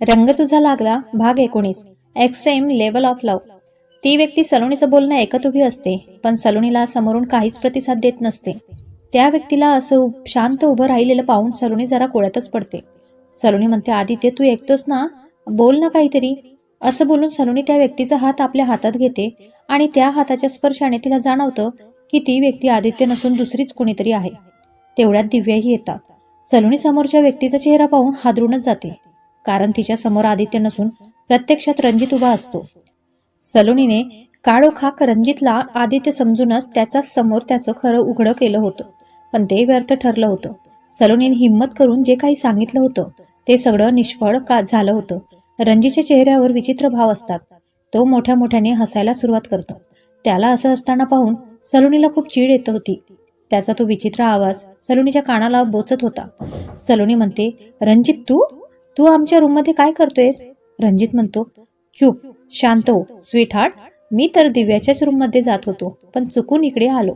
रंग तुझा लागला भाग एकोणीस. एक्स्ट्रीम लेवल ऑफ लव्ह ती व्यक्ती सलोणीचं बोलणं ऐकत उभी असते पण सलोणीला समोरून काहीच प्रतिसाद देत नसते. त्या व्यक्तीला असं शांत उभं राहिलेलं पाहून सलोणी जरा कोळ्यातच पडते. सलोणी म्हणते आदित्य तू ऐकतोस ना? बोल ना काहीतरी. असं बोलून सलोणी त्या व्यक्तीचा हात आपल्या हातात घेते आणि त्या हाताच्या स्पर्शाने तिला जाणवतं की ती व्यक्ती आदित्य नसून दुसरीच कुणीतरी आहे. तेवढ्यात दिव्याही येतात. सलोणी समोरच्या व्यक्तीचा चेहरा पाहून हादरूनच जाते. कारण तिच्या समोर आदित्य नसून प्रत्यक्षात रणजित उभा असतो. सलोनीने काळोखाक रणजितला आदित्य समजूनच त्याच्याच समोर त्याचं खरं उघडं केलं होतं. पण ते व्यर्थ ठरलं होतं. सलोनीने हिंमत करून जे काही सांगितलं होतं ते सगळं निष्फळ का झालं होतं? रणजीच्या चेहऱ्यावर विचित्र भाव असतात. तो मोठ्या मोठ्याने हसायला सुरुवात करतो. त्याला असं असताना पाहून सलोनीला खूप चीड येत होती. त्याचा तो विचित्र आवाज सलोनीच्या कानाला बोचत होता. सलोनी म्हणते रणजित तू तू आमच्या रूममध्ये काय करतोयस? रणजित म्हणतो चूप शांत हो स्वीट हार्ट मी तर दिव्याच्याच रूममध्ये जात होतो पण चुकून इकडे आलो.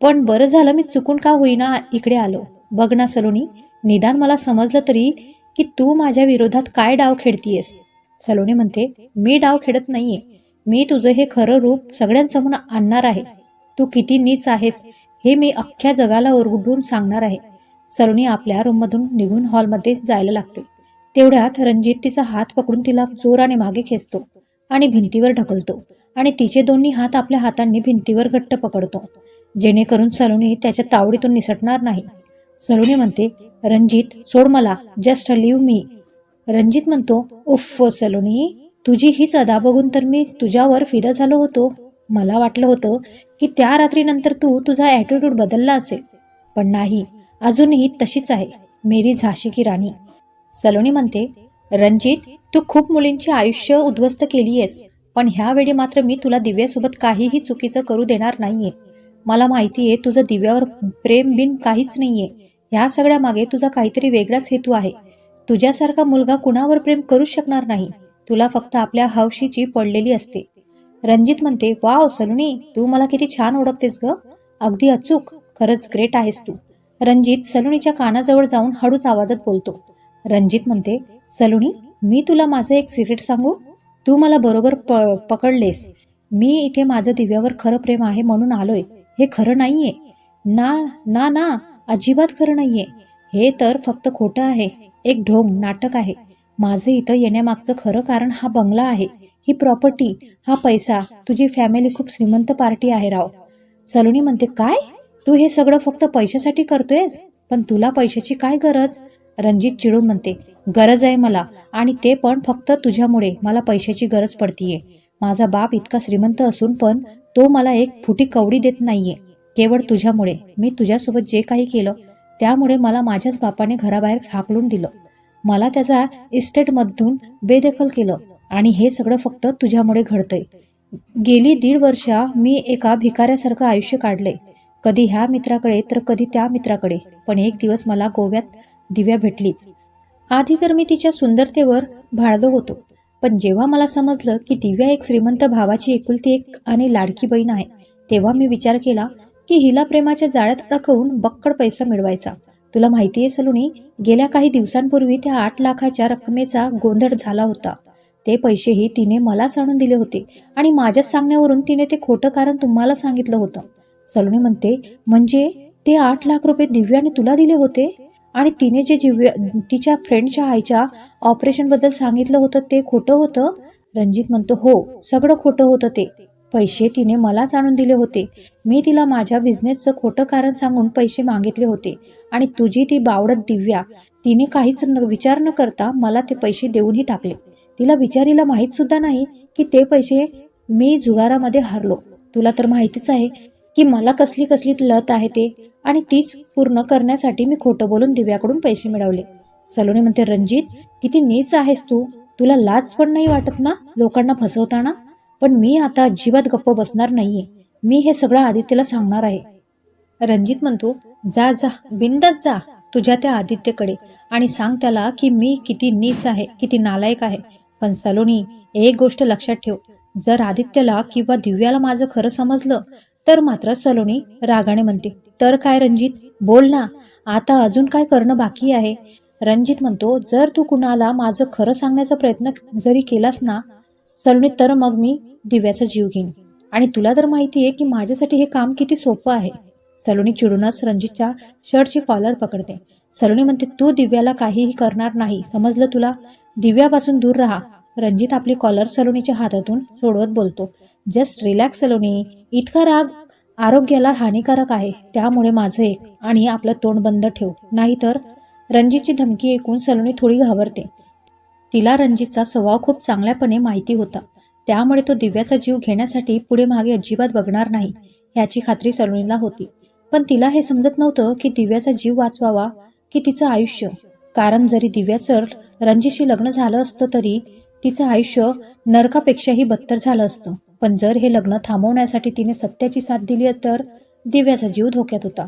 पण बरं झालं मी चुकून का होईना इकडे आलो. बघ ना सलोनी निदान मला समजलं तरी की तू माझ्या विरोधात काय डाव खेळतीयस सलोनी म्हणते मी डाव खेळत नाहीये. मी तुझं हे खरं रूप सगळ्यांसमोर आणणार आहे. तू किती नीच आहेस हे मी अख्ख्या जगाला ओरडून सांगणार आहे. सलोनी आपल्या रूममधून निघून हॉलमध्ये जायला लागते. तेवढ्यात रणजित तिचा हात पकडून तिला जोराने मागे खेचतो आणि भिंतीवर ढकलतो आणि तिचे दोन्ही हात आपल्या हातांनी भिंतीवर घट्ट पकडतो. जेणेकरून सलोनी त्याच्या तावडीतून निसटणार नाही. सलोनी म्हणते रणजित सोड मला जस्ट लिव्ह मी रणजित म्हणतो उफ सलोनी तुझी हीच अदा बघून तर मी तुझ्यावर फिदा झालो होतो. मला वाटलं होतं की त्या रात्रीनंतर तू तुझा ॲटिट्यूड बदलला असेल. पण नाही अजूनही तशीच आहे. मेरी झाशी की राणी. सलोनी म्हणते रणजित तू खूप मुलींची आयुष्य उद्ध्वस्त केली आहेस पण ह्यावेळी मात्र मी तुला दिव्यासोबत काहीही चुकीचं करू देणार नाहीये. मला माहिती आहे तुझं दिव्यावर प्रेम बिन काहीच नाहीये. ह्या सगळ्या मागे तुझा काहीतरी वेगळाच हेतू आहे. तुझ्यासारखा मुलगा कुणावर प्रेम करू शकणार नाही? तुला फक्त आपल्या हौशीची पडलेली असते. रणजित म्हणते वाव सलोनी तू मला किती छान ओळखतेस ग. अगदी अचूक. खरंच ग्रेट आहेस तू. रणजित सलोनीच्या कानाजवळ जाऊन हळूच आवाजात बोलतो रणजित म्हणते सलोनी मी तुला माझं एक सिक्रेट सांगू? तू मला बरोबर प पकडलेस. मी इथे माझं दिव्यावर खरं प्रेम आहे म्हणून आलोय. हे खरं नाहीये. ना ना ना अजिबात खरं नाहीये. हे तर फक्त खोटं आहे. एक ढोंग नाटक आहे. माझं इथं येण्यामागचं खरं कारण हा बंगला आहे. ही प्रॉपर्टी हा पैसा. तुझी फॅमिली खूप श्रीमंत पार्टी आहे राव. सलोनी म्हणते काय? तू हे सगळं फक्त पैशासाठी करतोयस? पण तुला पैशाची काय गरज? रणजित चिडून म्हणते गरज आहे मला आणि ते पण फक्त तुझ्यामुळे मला पैशाची गरज पडतीये. माझा बाप इतका श्रीमंत असून पण तो मला एक फुटी कवडी देत नाहीये. केवळ तुझ्यामुळे. मी तुझ्यासोबत जे काही केलं त्यामुळे मला माझ्याच बापाने घराबाहेर हाकलून दिलं. मला त्याचा इस्टेटमधून बेदखल केलं आणि हे सगळं फक्त तुझ्यामुळे घडतंय. गेली दीड वर्ष मी एका भिकाऱ्यासारखं आयुष्य काढलंय. कधी ह्या मित्राकडे तर कधी त्या मित्राकडे. पण एक दिवस मला गोव्यात दिव्या भेटलीच. आधी तर मी तिच्या सुंदरतेवर भाळलो होतो. पण जेव्हा मला समजलं की दिव्या एक श्रीमंत भावाची एकुलती एक आणि लाडकी बहीण आहे तेव्हा मी विचार केला की हिला प्रेमाच्या जाळ्यात अडकवून बक्कड पैसा मिळवायचा. तुला माहिती आहे सलुनी गेल्या काही दिवसांपूर्वी त्या आठ लाखाच्या रकमेचा गोंधळ झाला होता. ते पैसेही तिने मलाच आणून दिले होते आणि माझ्याच सांगण्यावरून तिने ते खोटं कारण तुम्हाला सांगितलं होतं. सलोनी म्हणते म्हणजे ते आठ लाख रुपये दिव्याने तुला दिले होते? आणि तिने जे दिव्या तिच्या फ्रेंडच्या आईच्या ऑपरेशनबद्दल सांगितलं होतं ते खोटं होतं? रणजित म्हणतो हो सगळं खोटं होतं ते. पैसे तिने मलाच आणून दिले होते. मी तिला माझ्या बिझनेसचं खोटं कारण सांगून पैसे मागितले होते. आणि तुझी ती बावडत दिव्या तिने काहीच न विचार न करता मला ते पैसे देऊनही टाकले. तिला विचारीला माहीत सुद्धा नाही की ते पैसे मी जुगारामध्ये हरलो. तुला तर माहितीच आहे की मला कसली कसली लत आहे ते आणि तीच पूर्ण करण्यासाठी मी खोटं बोलून दिव्याकडून पैसे मिळवले. सलोनी म्हणते रणजित किती नीच आहेस तू. तुला लाज पण नाही वाटत ना लोकांना फसवताना? पण मी आता अजिबात गप्प बसणार नाहीये. मी हे सगळं आदित्यला सांगणार आहे. रणजित म्हणतो जा जा बिंदच जा तुझ्या त्या आदित्यकडे आणि सांग त्याला की मी किती नीच आहे किती नालायक आहे. पण सलोनी एक गोष्ट लक्षात ठेव. जर आदित्यला किंवा दिव्याला माझं खरं समजलं तर मात्र सलोनी रागाने म्हणते तर काय रणजित? बोल ना. आता अजून काय करणं बाकी आहे? रणजित म्हणतो जर तू कुणाला माझं खरं सांगण्याचा प्रयत्न जरी केलास ना सलोनी तर मग मी दिव्याचा जीव घेईन. आणि तुला तर माहिती आहे की माझ्यासाठी हे काम किती सोपं आहे. सलोनी चिडूनच रणजितच्या शर्टची कॉलर पकडते. सलोनी म्हणते तू दिव्याला काहीही करणार नाही. समजलं तुला? दिव्यापासून दूर राहा. रणजित आपली कॉलर सलोनीच्या हातातून सोडवत बोलतो. जस्ट रिलॅक्स सलोनी इतका राग आरोग्याला हानिकारक आहे त्यामुळे माझं एक आणि आपलं तोंड बंद ठेव. नाहीतर रणजितची धमकी ऐकून सलोनी थोडी घाबरते. तिला रणजितचा स्वभाव खूप चांगल्यापणे माहिती होता. त्यामुळे तो दिव्याचा जीव घेण्यासाठी पुढे मागे अजिबात बघणार नाही याची खात्री सलोनीला होती. पण तिला हे समजत नव्हतं की दिव्याचा जीव वाचवावा की तिचं आयुष्य. कारण जरी दिव्याचं रणजितशी लग्न झालं असतं तरी तिचं आयुष्य नरकापेक्षाही बत्तर झालं असतं. पण जर हे लग्न थांबवण्यासाठी तिने सत्याची साथ दिली तर दिव्याचा जीव धोक्यात होता.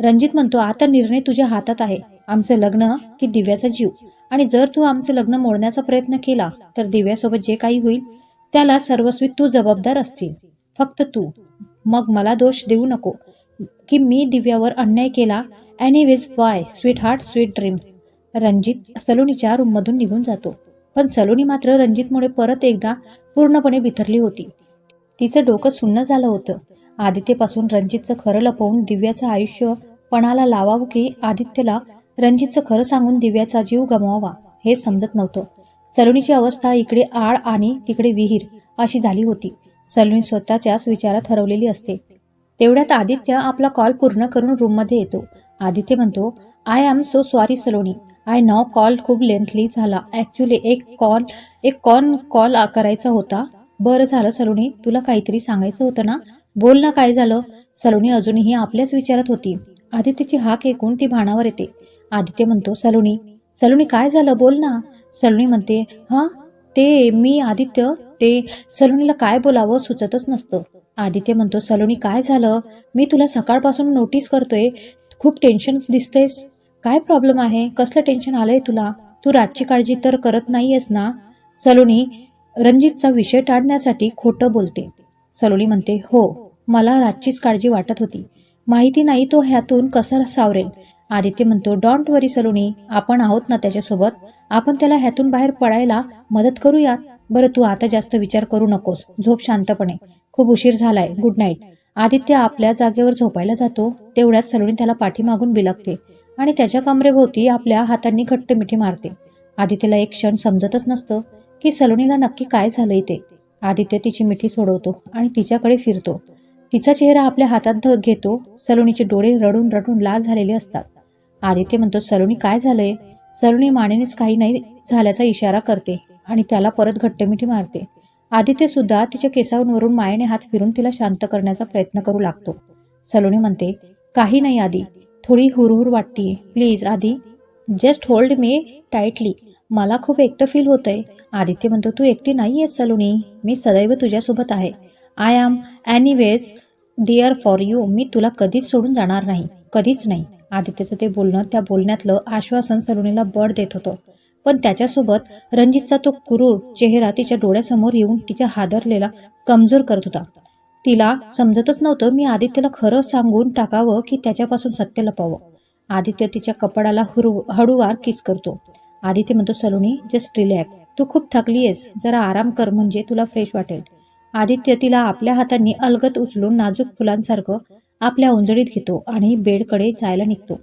रणजित म्हणतो आता निर्णय तुझ्या हातात आहे. आमचं लग्न की दिव्याचा जीव? आणि जर तू आमचं लग्न मोडण्याचा प्रयत्न केला तर दिव्यासोबत जे काही होईल त्याला सर्वस्वी तू जबाबदार असतील फक्त तू. मग मला दोष देऊ नको. की मी दिव्यावर अन्याय केला? Anyways bye sweetheart sweet dreams Ranjit सलोनीच्या रूममधून निघून जातो. पण सलोनी मात्र रणजितमुळे परत एकदा पूर्णपणे बिथरली होती. तिचं डोकं सुन्न झालं होतं. आदित्यपासून रणजितचं खरं लपवून दिव्याचं आयुष्य पणाला लावावं की आदित्यला रणजितचं खरं सांगून दिव्याचा जीव गमवावा हे समजत नव्हतं. सलोनीची अवस्था इकडे आळ आणि तिकडे विहीर अशी झाली होती. सलोनी स्वतःच्याच विचारात हरवलेली असते. तेवढ्यात आदित्य आपला कॉल पूर्ण करून रूममध्ये येतो. आदित्य म्हणतो I am so sorry Saloni. I know call खूप लेंथली झाला. ॲक्च्युली एक कॉल एक कॉन कॉल करायचा होता. बरं झालं सलोनी तुला काहीतरी सांगायचं होतं ना? बोल ना काय झालं? सलोनी अजूनही आपल्याच विचारात होती. आदित्यची हाक ऐकून ती भाणावर येते. आदित्य म्हणतो सलोनी सलोनी काय झालं? बोल ना. सलोनी म्हणते हां ते मी आदित्य ते सलोनीला काय बोलावं सुचतच नसतं. आदित्य म्हणतो सलोनी काय झालं? मी तुला सकाळपासून नोटीस करतोय. खूप टेन्शन दिसतेस काय प्रॉब्लेम आहे? कसलं टेन्शन आलंय तुला? तू रातची काळजी तर करत नाहीयेस ना? सलोनी रणजितचा विषय टाळण्यासाठी खोटं बोलते. सलोनी म्हणते हो मला रातचीच काळजी वाटत होती. माहिती नाही तो ह्यातून कसा सावरेल. आदित्य म्हणतो डॉन्ट वरी सलोनी आपण आहोत ना त्याच्यासोबत. आपण त्याला ह्यातून बाहेर पडायला मदत करूया बरं तू आता जास्त विचार करू नकोस. झोप शांतपणे. खूप उशीर झालाय. गुड नाईट आदित्य आपल्या जागेवर झोपायला जातो. तेवढ्यात सलोनी त्याला पाठीमागून बिलगते आणि त्याच्या कमरेभोवती आपल्या हातांनी घट्ट मिठी मारते. आदित्यला एक क्षण समजतच नसतं. की सलोनीला नक्की काय झालंय ते? आदित्य तिची मिठी सोडवतो आणि तिच्याकडे फिरतो. तिचा चेहरा आपल्या हातात घेतो. सलोनीचे डोळे रडून रडून लाल झालेले असतात. आदित्य म्हणतो सलोनी काय झालंय? सलोनी मानेनेच काही नाही झाल्याचा इशारा करते आणि त्याला परत घट्ट मिठी मारते. आदित्य सुद्धा तिच्या केसांवरून मायेने हात फिरून तिला शांत करण्याचा प्रयत्न करू लागतो. सलोनी म्हणते काही नाही आधी थोडी हुरहुर वाटतीये. प्लीज आधी जस्ट होल्ड मी टाईटली. मला खूप एकटं फील होतंय. आदित्य म्हणतो तू एकटी नाही आहेस सलोनी. मी सदैव तुझ्यासोबत आहे. I am anyways there for you मी तुला कधीच सोडून जाणार नाही. कधीच नाही. आदित्यचं ते बोलणं त्या बोलण्यातलं आश्वासन सलोनीला बळ देत होतं. पण त्याच्यासोबत रणजितचा तो कुरूर चेहरा तिच्या डोळ्यासमोर येऊन तिच्या हादरलेला कमजोर करत होता. तिला समजतच नव्हतं मी आदित्यला खरं सांगून टाकावं की त्याच्यापासून सत्य लपावं. आदित्य तिच्या कपडाला हुरु हळूवार किस करतो. आदित्य म्हणतो सलोनी जस्ट रिलॅक्स तू खूप थकली आहेस. जरा आराम कर म्हणजे तुला फ्रेश वाटेल. आदित्य तिला आपल्या हातांनी अलगत उचलून नाजूक फुलांसारखं आपल्या उंजळीत घेतो आणि बेडकडे जायला निघतो.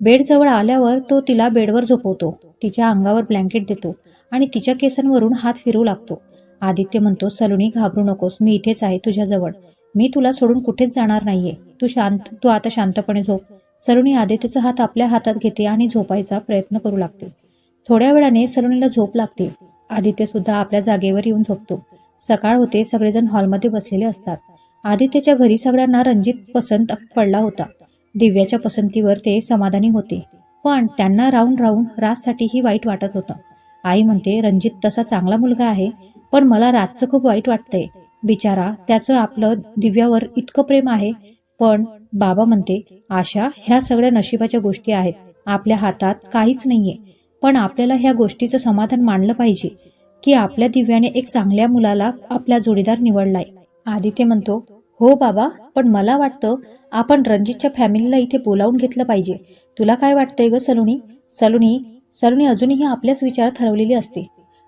बेडजवळ आल्यावर तो तिला बेडवर झोपवतो. तिच्या अंगावर ब्लँकेट देतो आणि तिच्या केसांवरून हात फिरवू लागतो. आदित्य म्हणतो सलोनी घाबरू नकोस. मी इथेच आहे तुझ्याजवळ. मी तुला सोडून कुठेच जाणार नाहीये. तू शांत तू आता शांतपणे झोप. सलोनी आदित्यचा हात आपल्या हातात घेते आणि झोपायचा प्रयत्न करू लागते. थोड्या वेळाने सलोनीला झोप लागते. आदित्य सुद्धा आपल्या जागेवर येऊन झोपतो. सकाळ होते सगळेजण हॉलमध्ये बसलेले असतात. आदित्यच्या घरी सगळ्यांना रणजित पसंत पडला होता. दिव्याच्या पसंतीवर ते समाधानी होते. पण त्यांना राहून राहून राजसाठीही वाईट वाटत होतं. आई म्हणते रणजित तसा चांगला मुलगा आहे पण मला राजचं खूप वाईट वाटतंय. बिचारा त्याचं आपलं दिव्यावर इतकं प्रेम आहे. पण बाबा म्हणते आशा ह्या सगळ्या नशिबाच्या गोष्टी आहेत. आपल्या हातात काहीच नाहीये. पण आपल्याला ह्या गोष्टीचं समाधान मानलं पाहिजे की आपल्या दिव्याने एक चांगल्या मुलाला आपला जोडीदार निवडलाय. आदित्य म्हणतो हो बाबा पण मला वाटतं आपण रणजितच्या फॅमिलीला इथे बोलावून घेतलं पाहिजे. तुला काय वाटतंय ग सलोनी? सलोनी सलोनी अजूनही आपल्याच विचारात हरवलेली असते.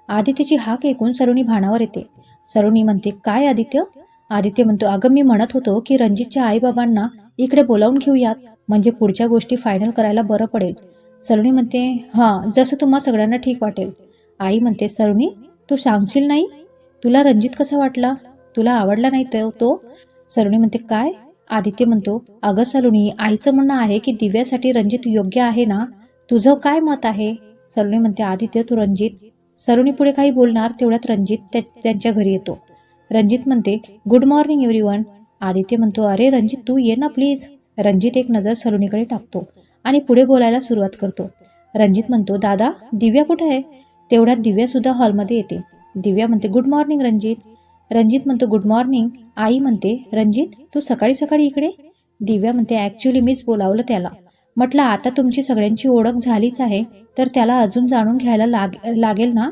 आदित्यची हाक ऐकून सलोनी भानावर येते. सलोनी म्हणते काय आदित्य? आदित्य म्हणतो अगं मी म्हणत होतो की रणजितच्या आईबाबांना इकडे बोलावून घेऊयात. म्हणजे पुढच्या गोष्टी फायनल करायला बरं पडेल. सरुणी म्हणते हां जसं तुम्हा सगळ्यांना ठीक वाटेल. आई म्हणते सलोनी तू सांगशील नाही? तुला रणजित कसा वाटला? तुला आवडला नाही तर तो? सलोनी म्हणते काय? आदित्य म्हणतो अगं सलोनी आईचं म्हणणं आहे की दिव्यासाठी रणजित योग्य आहे ना? तुझं काय मत आहे? सलोनी म्हणते आदित्य तू रणजित. सलोनी पुढे काही बोलणार तेवढ्यात रणजित त्या- त्यांच्या घरी येतो. रणजित म्हणते गुड मॉर्निंग एव्हरीवन आदित्य म्हणतो अरे रणजित तू ये ना प्लीज रणजित एक नजर सलोनीकडे टाकतो. आणि पुढे बोलायला सुरुवात करतो. रणजित म्हणतो दादा दिव्या कुठे आहे? तेवढ्यात दिव्या सुद्धा हॉलमध्ये येते. दिव्या म्हणते गुड मॉर्निंग रणजित. रणजित म्हणतो गुड मॉर्निंग. आई म्हणते रणजित तू सकाळी सकाळी इकडे? दिव्या म्हणते ॲक्च्युली मीच बोलावलं त्याला. म्हटलं आता तुमची सगळ्यांची ओळख झालीच आहे तर त्याला अजून जाणून घ्यायला लाग लागेल ना?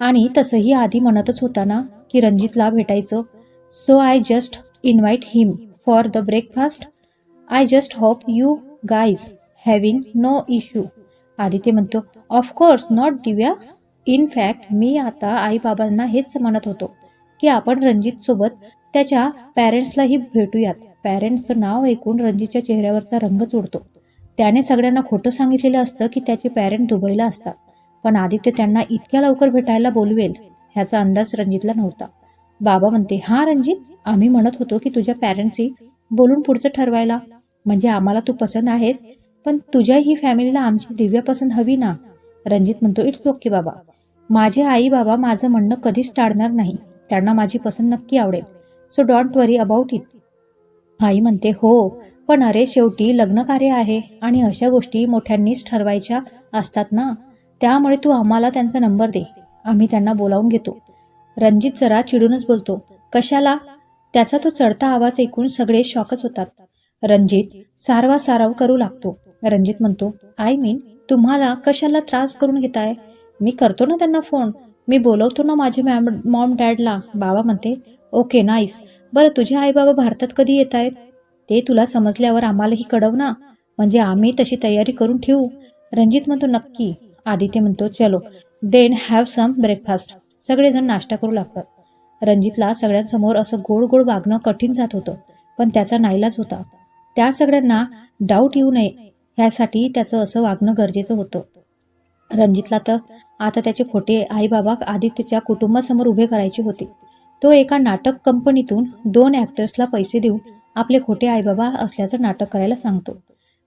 आणि तसंही आधी म्हणतच होता ना की रणजितला भेटायचं. So I just invite him for the breakfast I just hope you guys having no issue Aditya म्हणतो of course not Divya. In fact मी आता आईबाबांना हेच म्हणत होतो की आपण रणजितसोबत त्याच्या पॅरेंट्सलाही भेटूयात. पॅरेंट्सचं नाव ऐकून रणजितच्या चेहऱ्यावरचा रंगच उडतो त्याने सगळ्यांना खोटं सांगितलेलं असतं की त्याचे पॅरेंट दुबईला असतात. पण आदित्य त्यांना इतक्या लवकर भेटायला बोलवेल ह्याचा अंदाज रणजितला नव्हता. बाबा म्हणते हा रणजित. आम्ही म्हणत होतो की तुझ्या पॅरेंट्सशी बोलून पुढचं ठरवायला. म्हणजे आम्हाला तू पसंत आहेस पण तुझ्या ही फॅमिलीला आमची दिव्या पसंत हवी ना? रणजित म्हणतो इट्स ओके बाबा. माझे आई बाबा माझं म्हणणं कधीच टाळणार नाही. त्यांना माझी पसंत नक्की आवडेल. So don't worry about it आई म्हणते हो पण अरे शेवटी लग्न कार्य आहे आणि अशा गोष्टी मोठ्यांनीच ठरवायच्या असतात ना? त्यामुळे तू आम्हाला त्यांचा नंबर दे. आम्ही त्यांना बोलावून घेतो. रणजित जरा चिडूनच बोलतो कशाला? त्याचा तो चढता आवाज ऐकून सगळे शॉकच होतात. रणजित सारवा साराव करू लागतो. रणजित म्हणतो आय मीन तुम्हाला कशाला त्रास करून घेताय? मी करतो ना त्यांना फोन. मी बोलवतो ना माझे मॅम मॉम डॅडला. बाबा म्हणते ओके नाईस. बरं तुझे आई बाबा भारतात कधी येत आहेत? ते तुला समजल्यावर आम्हालाही कळव ना. म्हणजे आम्ही तशी तयारी करून ठेवू. रणजित म्हणतो नक्की. आदित्य म्हणतो चलो. Then have some breakfast. सगळेजण नाश्ता करू लागतात. रणजितला सगळ्यांसमोर असं गोड गोड वागणं कठीण जात होतं पण त्याचा नाईलाज होता. त्या सगळ्यांना डाऊट येऊ नये ह्यासाठी त्याचं असं वागणं गरजेचं होतं. रणजितला तर आता त्याचे खोटे आईबाबा आदित्यच्या कुटुंबासमोर उभे करायचे होते. तो एका नाटक कंपनीतून दोन ॲक्टर्सला पैसे देऊन आपले खोटे आईबाबा असल्याचं नाटक करायला सांगतो.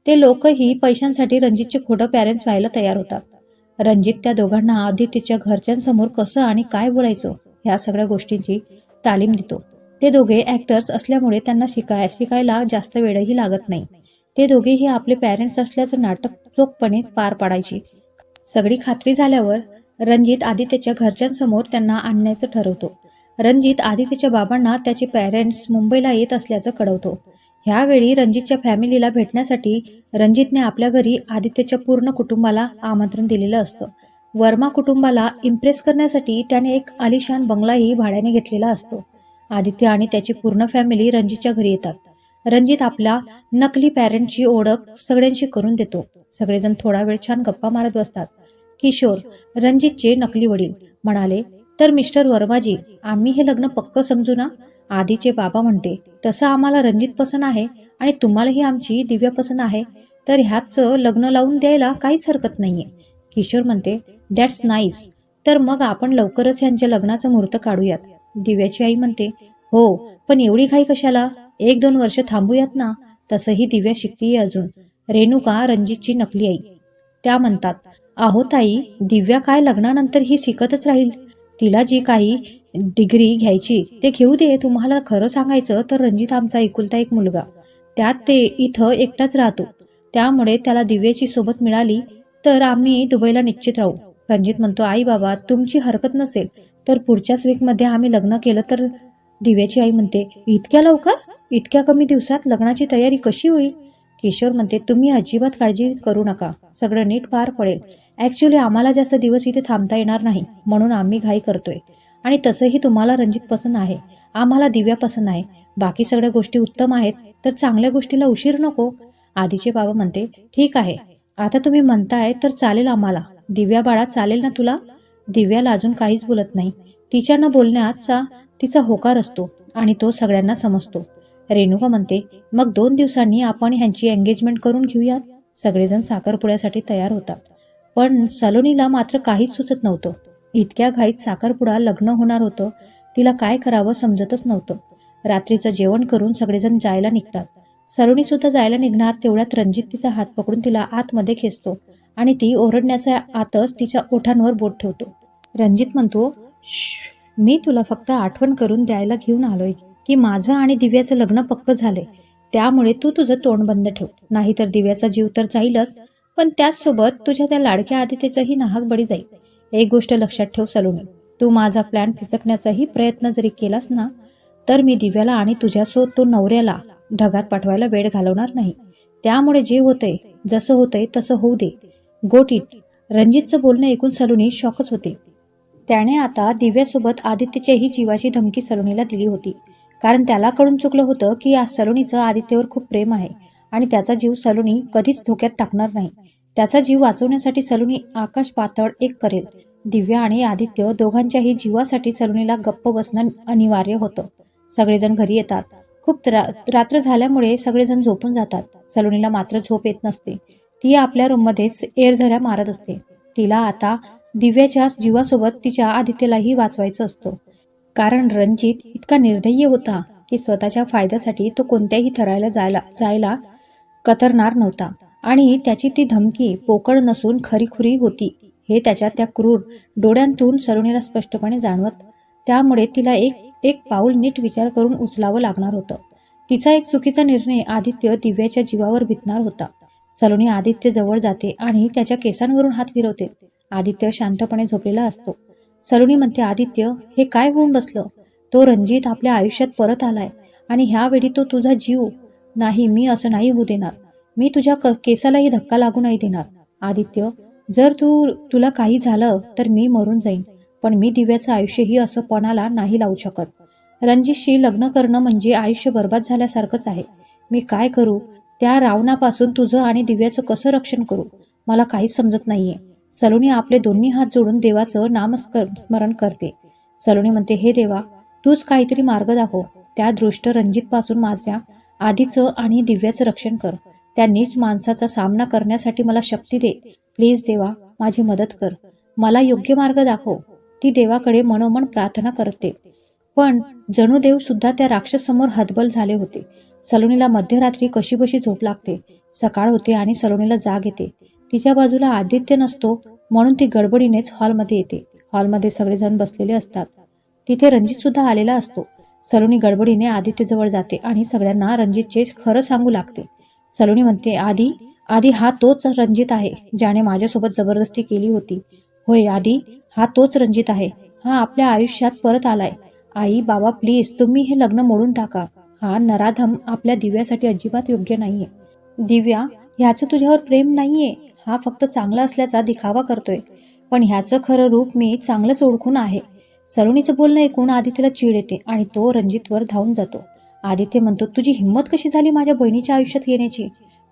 ते लोकही पैशांसाठी रणजितचे खोटं पॅरेंट्स व्हायला तयार होतात. रणजित त्या दोघांना आदित्यच्या घरच्यांसमोर कसं आणि काय बोलायचं ह्या सगळ्या गोष्टींची तालीम देतो. ते दोघे ॲक्टर्स असल्यामुळे त्यांना शिकाय शिकायला जास्त वेळही लागत नाही. ते दोघेही आपले पॅरेंट्स असल्याचं नाटक चोखपणे पार पाडायची. सगळी खात्री झाल्यावर रणजित आदित्यच्या घरच्यांसमोर त्यांना आणण्याचं ठरवतो. रणजित आदित्यच्या बाबांना त्याचे पॅरेंट्स मुंबईला येत असल्याचं कळवतो. ह्यावेळी रणजितच्या फॅमिलीला भेटण्यासाठी रणजितने आपल्या घरी आदित्यच्या पूर्ण कुटुंबाला आमंत्रण दिलेलं असतं. वर्मा कुटुंबाला इम्प्रेस करण्यासाठी त्याने एक आलिशान बंगलाही भाड्याने घेतलेला असतो. आदित्य आणि त्याची पूर्ण फॅमिली रणजितच्या घरी येतात. रणजित आपल्या नकली पॅरेंटची ओळख सगळ्यांशी करून देतो. सगळेजण थोडा वेळ छान गप्पा मारत बसतात. किशोर रणजितचे नकली वडील. म्हणाले तर मिस्टर वर्माजी आम्ही हे लग्न पक्क समजू ना? आधीचे बाबा म्हणते तसं आम्हाला रणजित पसंत आहे आणि तुम्हालाही आमची दिव्या पसंत आहे. तर ह्याचं लग्न लावून द्यायला काहीच हरकत नाहीये. किशोर म्हणते दॅट्स नाईस तर मग आपण लवकरच यांच्या लग्नाचं मुहूर्त काढूयात. दिव्याची आई म्हणते हो पण एवढी घाई कशाला? एक दोन वर्ष थांबूयात ना. तसंही दिव्या शिकतीये अजून. रेणुका रणजितची नकली आई? त्या म्हणतात आहो ताई दिव्या काय लग्नानंतर ही शिकतच राहील. तिला जी काही डिग्री घ्यायची ते घेऊ दे. तुम्हाला खरं सांगायचं तर रणजित आमचा एकुलता एक मुलगा. त्यात ते इथं एकटाच राहतो. त्यामुळे त्याला दिव्याची सोबत मिळाली तर आम्ही दुबईला निश्चित राहू. रणजित म्हणतो आई बाबा तुमची हरकत नसेल. तर पुढच्याच वीकमध्ये आम्ही लग्न केलं तर दिव्याची आई म्हणते इतक्या लवकर? इतक्या कमी दिवसात लग्नाची तयारी कशी होईल? किशोर म्हणते तुम्ही अजिबात काळजी करू नका. सगळं नीट पार पडेल. ॲक्च्युली आम्हाला जास्त दिवस इथे थांबता येणार नाही. म्हणून आम्ही घाई करतोय. आणि तसंही तुम्हाला रणजित पसंत आहे. आम्हाला दिव्या पसंत आहे. बाकी सगळ्या गोष्टी उत्तम आहेत. तर चांगल्या गोष्टीला उशीर नको. आधीचे बाबा म्हणते ठीक आहे. आता तुम्ही म्हणताय तर चालेल आम्हाला. दिव्या बाळा चालेल ना तुला? दिव्याला अजून काहीच बोलत नाही. तिच्या न बोलण्याचा तिचा होकार असतो आणि तो सगळ्यांना समजतो. रेणुका म्हणते मग दोन दिवसांनी आपण ह्यांची एंगेजमेंट करून घेऊयात? सगळेजण साखरपुड्यासाठी तयार होतात. पण सलोनीला मात्र काहीच सुचत नव्हतं. इतक्या घाईत साखरपुडा लग्न होणार होतं तिला काय करावं समजतच नव्हतं. रात्रीचं जेवण करून सगळेजण जायला निघतात. सलोनी सुद्धा जायला निघणार तेवढ्यात रणजित तिचा हात पकडून तिला आतमध्ये खेचतो. आणि ती ओरडण्याच्या आतच तिच्या ओठांवर बोट ठेवतो. रणजित म्हणतो मी तुला फक्त आठवण करून द्यायला घेऊन आलोय की माझं आणि दिव्याचं लग्न पक्क झालंय. त्यामुळे तू तुझं तोंड बंद ठेव. नाहीतर दिव्याचा जीव तर जाईलच पण त्याचसोबत तुझ्या त्या लाडक्या आदितेचंही नाहक बळी जाईल. एक गोष्ट लक्षात ठेव सलोनी तू माझा प्लॅन फिसकण्याचाही प्रयत्न जरी केलास ना तर मी दिव्याला आणि तुझ्यासोबत तो नवऱ्याला ढगात पाठवायला वेळ घालवणार नाही. त्यामुळे जे होतंय जसं होतंय तसं होऊ दे. गोट इट रणजितचं बोलणं ऐकून सलोनी शॉकच होते. त्याने आता दिव्यासोबत आदित्यच्याही जीवाची धमकी सलोनीला दिली होती. कारण त्याला कळून चुकलं होतं की या सलोनीचं आदित्यवर खूप प्रेम आहे आणि त्याचा जीव सलोनी कधीच धोक्यात टाकणार नाही. त्याचा जीव वाचवण्यासाठी सलोनी आकाश पातळ एक करेल. दिव्या आणि आदित्य दोघांच्याही जीवासाठी सलोनीला गप्प बसणं अनिवार्य होतं. सगळेजण घरी येतात. खूप त्रा रात्र झाल्यामुळे सगळेजण झोपून जातात. सलोनीला मात्र झोप येत नसते. ती आपल्या रूममध्येच एरझऱ्या मारत असते. तिला आता दिव्याच्या जीवासोबत तिच्या आदित्यलाही वाचवायचं असतो. कारण रणजित इतका निर्धय्य होता की स्वतःच्या फायद्यासाठी तो कोणत्याही थरायला जायला जायला कतरणार नव्हता. आणि त्याची ती धमकी पोकळ नसून खरीखुरी होती. हे त्याच्या त्या क्रूर डोळ्यांतून सरुणीला स्पष्टपणे जाणवत त्यामुळे तिला एक एक पाऊल नीट विचार करून उचलावं लागणार होतं. तिचा एक चुकीचा निर्णय आदित्य दिव्याच्या जीवावर भितणार होता. सलोनी आदित्य जवळ जाते आणि त्याच्या केसांवरून हात फिरवते. आदित्य शांतपणे झोपलेला असतो. सलोनी म्हणते आदित्य हे काय होऊन बसलं? तो रणजित आपल्या आयुष्यात परत आलाय आणि ह्यावेळी तो तुझा जीव. नाही मी असं नाही होऊ देणार. मी तुझ्या क केसालाही धक्का लागू नाही देणार. आदित्य जर तू तुला काही झालं तर मी मरून जाईन. पण मी दिव्याचं आयुष्यही असं पणाला नाही लावू शकत. रणजितशी लग्न करणं म्हणजे आयुष्य बर्बाद झाल्यासारखंच आहे. मी काय करू? त्या रावणापासून तुझं आणि दिव्याचं कसं रक्षण करू? मला काहीच समजत नाहीये. सलोनी आपले दोन्ही हात जोडून देवाचं नामस्मरण स्मरण करते. सलोनी म्हणते हे देवा तूच काहीतरी मार्ग दाखव. त्या दृष्ट रणजितपासून माझ्या आधीचं आणि दिव्याचं रक्षण कर. त्या नीच माणसाचा सामना करण्यासाठी मला शक्ती दे. प्लीज देवा माझी मदत कर. मला योग्य मार्ग दाखव. ती देवाकडे मनोमन प्रार्थना करते. पण जणू देव सुद्धा त्या राक्षस समोर हतबल झाले होते. सलोनीला मध्यरात्री कशीबशी झोप लागते. सकाळ होते आणि सलोनीला जाग येते. तिच्या बाजूला आदित्य नसतो म्हणून ती गडबडीनेच हॉलमध्ये येते. हॉलमध्ये सगळेजण बसलेले असतात. तिथे रणजित सुद्धा आलेला असतो. सलोनी गडबडीने आदित्यजवळ जाते आणि सगळ्यांना रणजितचे खरं सांगू लागते. सलोनी म्हणते आधी आधी हा तोच रणजित आहे ज्याने माझ्यासोबत जबरदस्ती केली होती. होय आधी हा तोच रणजित आहे. हा आपल्या आयुष्यात परत आलाय. आई बाबा प्लीज तुम्ही हे लग्न मोडून टाका. हा नराधम आपल्या दिव्यासाठी अजिबात योग्य नाहीये. दिव्या ह्याचं तुझ्यावर प्रेम नाहीये. हा फक्त चांगला असल्याचा दिखावा करतोय. पण ह्याचं खरं रूप मी चांगलंच ओळखून आहे. सलोनीचं बोलणं ऐकून आदित्यला चीड येते आणि तो रणजितवर धावून जातो. आदित्य म्हणतो तुझी हिंमत कशी झाली माझ्या बहिणीच्या आयुष्यात येण्याची?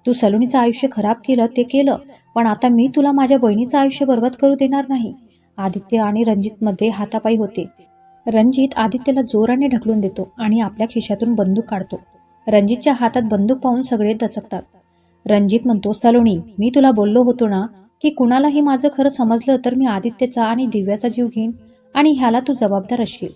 तू सलोनीचं आयुष्य खराब केलं ते केलं पण आता मी तुला माझ्या बहिणीचं आयुष्य बरबाद करू देणार नाही. आदित्य आणि रणजितमध्ये हातापाई होते. रणजित आदित्यला जोराने ढकलून देतो आणि आपल्या खिशातून बंदूक काढतो. रणजितच्या हातात बंदूक पाहून सगळे दचकतात. रणजित म्हणतो सलोनी मी तुला बोललो होतो ना की कुणालाही माझं खरं समजलं तर मी आदित्यचा आणि दिव्याचा जीव घेईन आणि ह्याला तू जबाबदार असशील.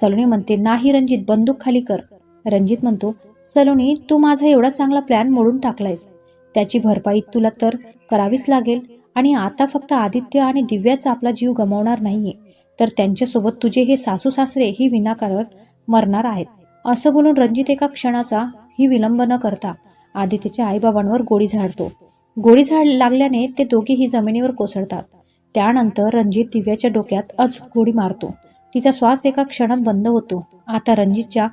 सलोनी म्हणते नाही रणजित बंदूक खाली कर. रणजित म्हणतो सलोनी तू माझा एवढा चांगला प्लॅन मोडून टाकलायस. त्याची भरपाई तुला तर करावीच लागेल आणि आता फक्त आदित्य आणि दिव्याचा आपला जीव गमावणार नाहीये. तर त्यांच्यासोबत तुझे हे सासू सासरे ही विनाकारण मरणार आहेत. असं बोलून रणजित एका क्षणाचा ही विलंब न करता आदित्यच्या आईबाबांवर गोळी झाडतो. गोळी झाड लागल्याने ते दोघेही जमिनीवर कोसळतात. त्यानंतर रणजित दिव्याच्या डोक्यात अचूक गोळी मारतो. तिचा श्वास एका क्षणात बंद होतो. आता रणजितच्या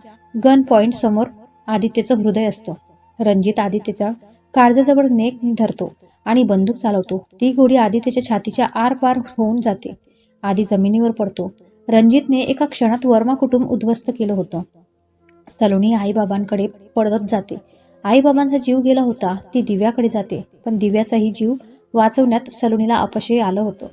गन पॉइंट समोर आदित्यचं हृदय असतो. रणजित आदित्यच्या काळजाजवळ नेक धरतो आणि बंदूक चालवतो. ती गोळी आदित्यच्या छातीच्या आरपार होऊन जाते. आधी जमिनीवर पडतो. रणजितने एका क्षणात वर्मा कुटुंब उद्ध्वस्त केलं होतं. सलोनी आईबाबांकडे पडत जाते. आईबाबांचा जीव गेला होता ती दिव्याकडे जाते पण दिव्याचाही जीव वाचवण्यात सलोनीला अपशय आलं होतं.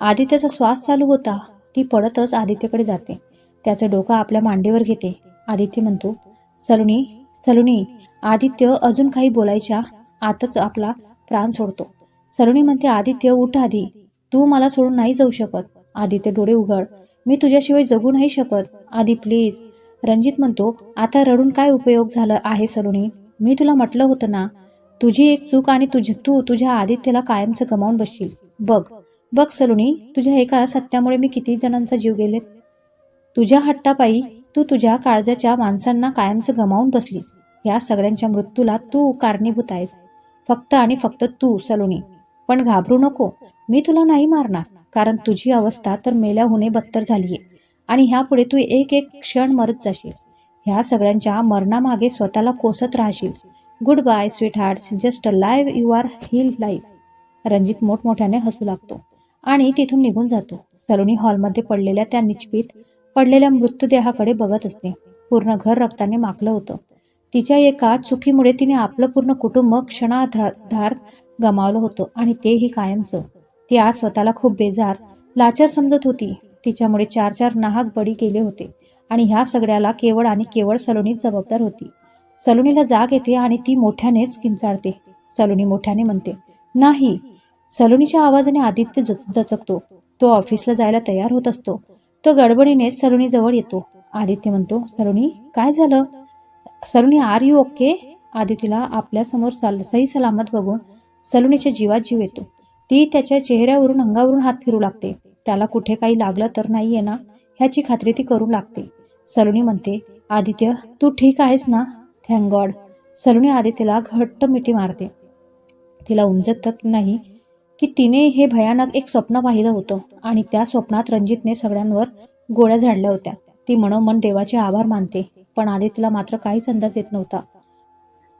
आदित्याचा श्वास चालू होता ती पडतच आदित्यकडे जाते. त्याचं डोकं आपल्या मांडीवर घेते. आदित्य म्हणतो सलोनी सलोनी आदित्य अजून काही बोलायच्या? आतच आपला प्राण सोडतो. सलोनी म्हणते आदित्य उठ आधी. तू मला सोडून नाही जाऊ शकत. आदित्य डोळे उघड. मी तुझ्याशिवाय जगू नाही शकत. आधी प्लीज रणजित म्हणतो आता रडून काय उपयोग झाला आहे सलोनी? मी तुला म्हटलं होतं ना तुझी एक चूक आणि तुझी तू तुझ्या आदित्यला कायमचं गमावून बसशील. बघ बघ सलोनी तुझ्या एका सत्यामुळे मी किती जणांचा जीव गेले तुझ्या हट्टापायी तू तुझ्या काळजाच्या माणसांना कायमचं गमावून बसलीस. या सगळ्यांच्या मृत्यूला तू कारणीभूत आहेस. फक्त आणि फक्त तू सलोनी. पण घाबरू नको. मी तुला नाही मारणार. कारण तुझी अवस्था तर मेल्याहूनही बत्तर झालीये. आणि ह्यापुढे तू एक एक क्षण मरत जाशील. ह्या सगळ्यांच्या मरणामागे स्वतःला कोसत राहशील. Goodbye sweethearts just live your hell life Ranjit मोठमोठ्याने हसू लागतो आणि तिथून निघून जातो. सलोनी हॉलमध्ये पडलेल्या त्या निचपीत पडलेल्या मृत्यूदेहाकडे बघत असते. पूर्ण घर रक्ताने माखलं होतं. तिच्या एका चुकीमुळे तिने आपलं पूर्ण कुटुंब क्षणाधार गमावलं होतं आणि तेही कायमचं. ती आज स्वतःला खूप बेजार लाचार समजत होती. तिच्यामुळे चार चार नाहक बळी गेले होते आणि ह्या सगळ्याला केवळ आणि केवळ सलोनी जबाबदार होती. सलोनीला जाग येते आणि ती मोठ्यानेच किंचाळते. सलोनी मोठ्याने म्हणते नाही. सलोनीच्या आवाजाने आदित्य दचकतो. तो ऑफिसला जायला तयार होत असतो. तो गडबडीने सलोनी जवळ येतो. आदित्य म्हणतो सलोनी काय झालं? Saloni are you okay? आदित्यला आपल्यासमोर सल सही सलामत बघून सलोनीच्या जीवात जीव येतो. ती त्याच्या चेहऱ्यावरून अंगावरून हात फिरू लागते. त्याला कुठे काही लागलं तर नाहीये ना? ह्याची खात्री ती करू लागते. सलोनी म्हणते आदित्य तू ठीक आहेस ना? थँक गॉड सलोनी आदित्यला घट्ट मिठी मारते. तिला उमजत नाही की तिने हे भयानक एक स्वप्न पाहिलं होतं आणि त्या स्वप्नात रणजितने सगळ्यांवर गोळ्या झाडल्या होत्या. ती मनोमन देवाचे आभार मानते पण आदित्यला मात्र काहीच अंदाज येत नव्हता.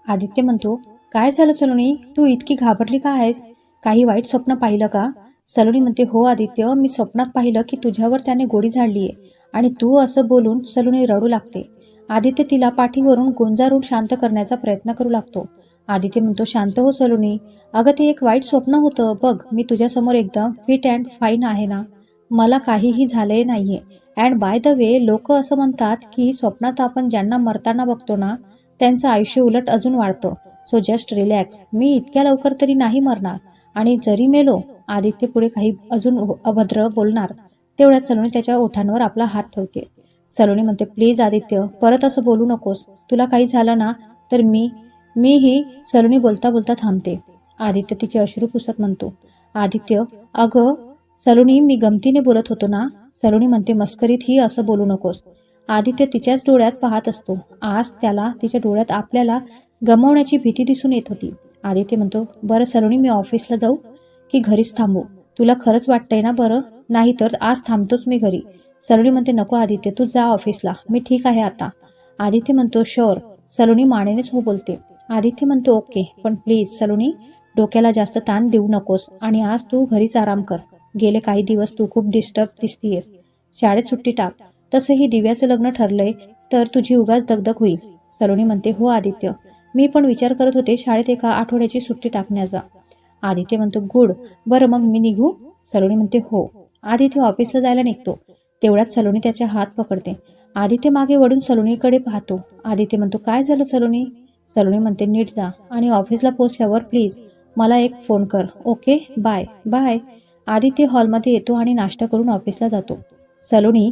आदित्य म्हणतो काय झालं सलोनी? तू इतकी घाबरली का आहेस? काही वाईट स्वप्न पाहिलं का? सलोनी म्हणते हो आदित्य मी स्वप्नात पाहिलं की तुझ्यावर त्याने गोळी झाडलीये आणि तू असं बोलून सलोनी रडू लागते. आदित्य तिला पाठीवरून गोंजारून शांत करण्याचा प्रयत्न करू लागतो. आदित्य म्हणतो शांत हो सलोनी. अगं ते एक वाईट स्वप्न होतं. बघ मी तुझ्यासमोर एकदम फिट अँड फाईन आहे ना? मला काहीही झाले नाहीये. अँड बाय द वे लोक असं म्हणतात की स्वप्नात आपण ज्यांना मरताना बघतो ना त्यांचं आयुष्य उलट अजून वाढतं. So just relax. मी इतक्या लवकर तरी नाही मरणार. आणि जरी मेलो आदित्य पुढे काही अजून अभद्र बोलणार तेवढ्यात सलोनी त्याच्या ओठांवर आपला हात ठेवते. सलोनी म्हणते प्लीज आदित्य परत असं बोलू नकोस. तुला काही झालं ना तर मी मीही सलोनी बोलता बोलता थांबते. आदित्य तिचे अश्रू पुसत म्हणतो. आदित्य अगं सलोनी मी गमतीने बोलत होतो ना? सलोनी म्हणते मस्करीत ही असं बोलू नकोस. आदित्य तिच्याच डोळ्यात पाहत असतो. आज त्याला तिच्या डोळ्यात आपल्याला गमावण्याची भीती दिसून येत होती. आदित्य म्हणतो बरं सलोनी मी ऑफिसला जाऊ की घरीच थांबू? तुला खरंच वाटतंय ना बरं? नाही तर आज थांबतोच मी घरी. सलोनी म्हणते नको आदित्य तू जा ऑफिसला. मी ठीक आहे आता. आदित्य म्हणतो शोर सलोनी मानेनेच हो बोलते. आदित्य म्हणतो ओके पण प्लीज सलोनी डोक्याला जास्त ताण देऊ नकोस आणि आज तू घरीच आराम कर. गेले काही दिवस तू खूप डिस्टर्ब दिसतीयस. शाळेत सुट्टी टाक. तसंही दिव्याचं लग्न ठरलंय तर तुझी उगाच दगदग होईल. सलोनी म्हणते हो आदित्य. मी पण विचार करत होते शाळेत एका आठवड्याची सुट्टी टाकण्याचा. आदित्य म्हणतो गुड बरं मग मी निघू. सलोनी म्हणते हो. आदित्य ऑफिसला जायला निघतो. तेवढ्यात सलोनी त्याचे हात पकडते. आदित्य मागे वळून सलोनीकडे पाहतो. आदित्य म्हणतो काय झालं सलोनी? सलोनी म्हणते नीट जा आणि ऑफिसला पोचल्यावर प्लीज मला एक फोन कर. Okay bye bye. आदित्य हॉलमध्ये येतो आणि नाश्ता करून ऑफिसला जातो. सलोनी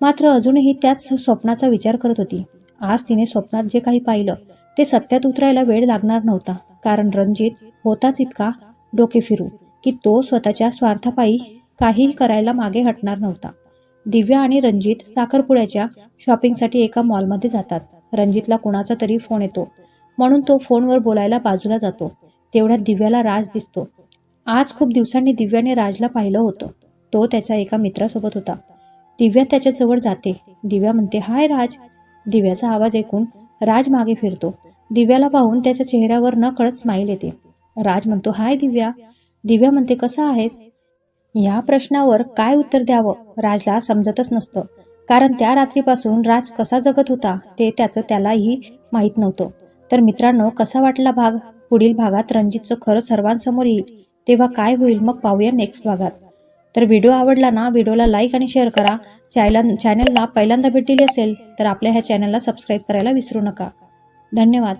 मात्र अजूनही त्याच स्वप्नाचा विचार करत होती. आज तिने स्वप्नात जे काही पाहिलं ते सत्यात उतरायला वेळ लागणार नव्हता. कारण रणजित होताच इतका डोके फिरू की तो स्वतःच्या स्वार्थापायी काहीही करायला मागे हटणार नव्हता. दिव्या आणि रणजित साखरपुड्याच्या शॉपिंगसाठी एका मॉलमध्ये जातात. रणजितला कुणाचा तरी फोन येतो. म्हणून तो फोनवर बोलायला बाजूला जातो. तेवढ्यात दिव्याला राज दिसतो. आज खूप दिवसांनी दिव्याने राजला पाहिलं होतं. तो त्याच्या एका मित्रासोबत होता. दिव्या त्याच्याजवळ जाते. दिव्या म्हणते हाय राज. दिव्याचा आवाज ऐकून राज मागे फिरतो. दिव्याला पाहून त्याच्या चेहऱ्यावर नकळत स्माईल येते. राज म्हणतो हाय दिव्या. दिव्या म्हणते कसा आहेस? या प्रश्नावर काय उत्तर द्यावं? राजला समजतच नसतं. कारण त्या रात्रीपासून राज कसा जगत होता ते त्याचं त्यालाही माहीत नव्हतं. तर मित्रांनो कसा वाटला भाग? पुढील भागात रणजितचं खरं सर्वांसमोर येईल. तेव्हा काय होईल मग पाहूया नेक्स्ट भागात. तर व्हिडिओ आवडला ना व्हिडिओला लाईक आणि शेअर करा. चॅनल चॅनलला पहिल्यांदा भेट दिली असेल तर आपल्या ह्या चॅनलला सबस्क्राईब करायला विसरू नका. धन्यवाद.